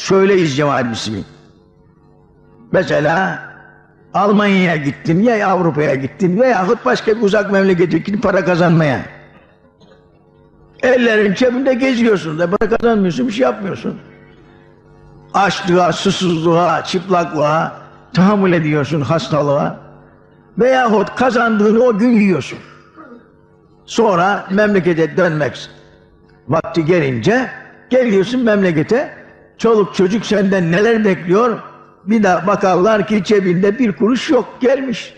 söyleyiz Cemal Müslümin. Mesela Almanya'ya gittin ya Avrupa'ya gittin veyahut başka bir uzak memlekete gittin para kazanmaya. Ellerin cebinde geziyorsun da para kazanmıyorsun bir şey yapmıyorsun. Açlığa, susuzluğa, çıplaklığa tahammül ediyorsun hastalığa. Veyahut kazandığını o gün yiyorsun. Sonra memlekete dönmek vakti gelince geliyorsun memlekete. Çoluk çocuk senden neler bekliyor? Bir daha bakarlar ki cebinde bir kuruş yok gelmiş.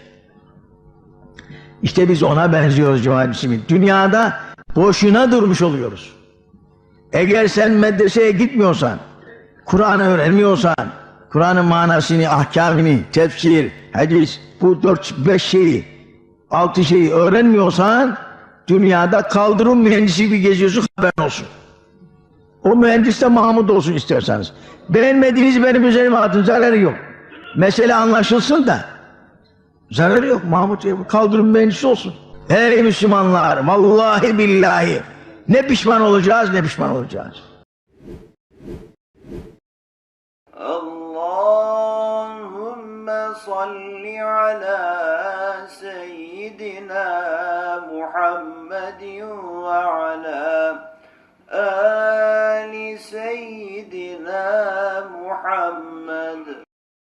İşte biz ona benziyoruz Cemal. Dünyada boşuna durmuş oluyoruz. Eğer sen medreseye gitmiyorsan, Kur'an'ı öğrenmiyorsan, Kur'an'ın manasını, ahkamını, tefsir, hadis, bu dört, beş şeyi, altı şeyi öğrenmiyorsan, dünyada kaldırım mühendisi gibi geziyorsun haberin olsun. O mühendis de Mahmut olsun isterseniz. Beğenmediğiniz benim üzerime atın, zararı yok. Mesele anlaşılsın da. Zararı yok Mahmut diye kaldırım mühendisi olsun. Ey Müslümanlar, vallahi billahi. Ne pişman olacağız, ne pişman olacağız. Allahümme salli ala seyyidina Muhammedin ve ala محمد.